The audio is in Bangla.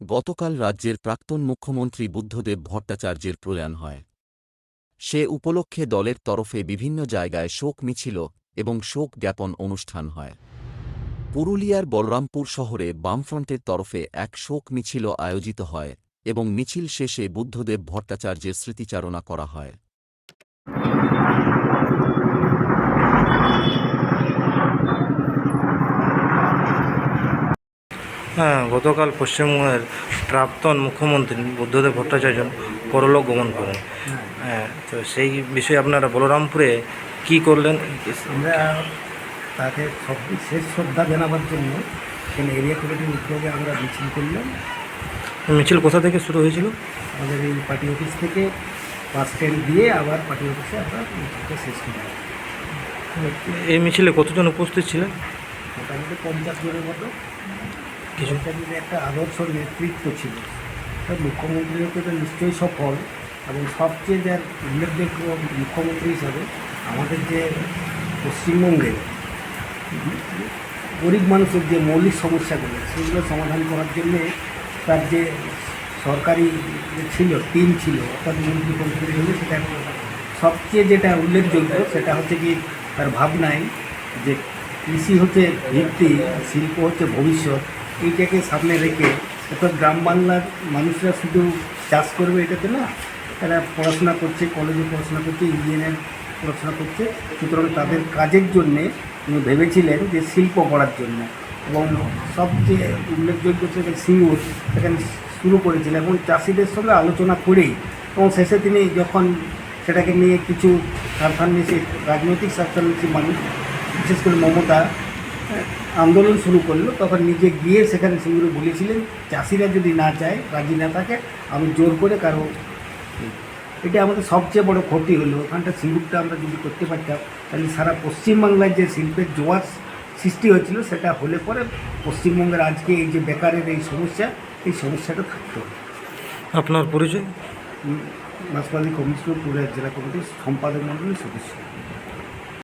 গতকাল রাজ্যের প্রাক্তন মুখ্যমন্ত্রী বুদ্ধদেব ভট্টাচার্যের প্রয়াণ হয়। সে উপলক্ষে দলের তরফে বিভিন্ন জায়গায় শোক মিছিল এবং শোক জ্ঞাপন অনুষ্ঠান হয়। পুরুলিয়ার বলরামপুর শহরে বামফ্রন্টের তরফে এক শোক মিছিল আয়োজিত হয় এবং মিছিল শেষে বুদ্ধদেব ভট্টাচার্যের স্মৃতিচারণা করা হয়। গতকাল পশ্চিমবঙ্গের প্রাক্তন মুখ্যমন্ত্রী বুদ্ধদেব ভট্টাচার্য পরলোক গমন করেন। হ্যাঁ। তো সেই বিষয়ে আপনারা বলরামপুরে কি করলেন? আমরা তাকে শেষ শ্রদ্ধা জানাবার জন্য এখানে এরিয়া কমিটির উদ্যোগে আমরা মিছিল করলাম। মিছিল কোথা থেকে শুরু হয়েছিল? আমাদের এই পার্টি অফিস থেকে বাস স্ট্যান্ড দিয়ে আবার পার্টি অফিসে আমরা মিছিলটা শেষ করলাম। এই মিছিলে কতজন উপস্থিত ছিলেন? মোটামুটি পঞ্চাশ জনের মতো। কিছু কিছু একটা আদর্শ নেতৃত্ব ছিল, তো মুখ্যমন্ত্রী তো নিশ্চয়ই সফল এবং সবচেয়ে যার উল্লেখযোগ্য মুখ্যমন্ত্রী হিসাবে আমাদের যে পশ্চিমবঙ্গের গরিব মানুষের যে মৌলিক সমস্যাগুলো, সেগুলো সমাধান করার জন্যে তার যে সরকারি ছিল টিম ছিল, অর্থাৎ মন্ত্রী মন্ত্রী ছিল সেটা সবচেয়ে যেটা উল্লেখযোগ্য সেটা হচ্ছে কি তার ভাবনায় যে কৃষি হচ্ছে ভিত্তি, শিল্প হচ্ছে ভবিষ্যৎ। এইটাকে সামনে রেখে অর্থাৎ গ্রাম বাংলার মানুষরা শুধু চাষ করবে এটাতে না, তারা পড়াশোনা করছে কলেজে পড়াশোনা করছে, ইঞ্জিনিয়ার পড়াশোনা করছে। সুতরাং তাদের কাজের জন্যে উনি ভেবেছিলেন যে শিল্প করার জন্য এবং সবচেয়ে উল্লেখযোগ্য হচ্ছে সিঙ্গুর সেখানে শুরু করেছিলেন এবং চাষিদের সঙ্গে আলোচনা করেই এবং শেষে তিনি যখন সেটাকে নিয়ে কিছু স্বার্থান্বেষী রাজনৈতিক স্বার্থান্বেষী মানুষ, বিশেষ করে মমতা আন্দোলন শুরু করল। তখন নিজে গিয়ে সেখানে সিঙ্গুরে বলেছিলেন চাষিরা যদি না চায় রাজি না থাকে আমি জোর করে কারও এটা আমাদের সবচেয়ে বড় ক্ষতি হলো। ওখানটা সিঙ্গুরটা আমরা যদি করতে পারতাম তাহলে সারা পশ্চিমবাংলার যে শিল্পের জোয়ার সৃষ্টি হয়েছিল সেটা হলে পরে পশ্চিমবঙ্গের আজকে এই যে বেকারের এই সমস্যা এই সমস্যাটা থাকতো। আপনার পরিচয়? মাসপালি কমিশনার পুরুলিয়া জেলা কমিটির সম্পাদক মণ্ডলীর সদস্য।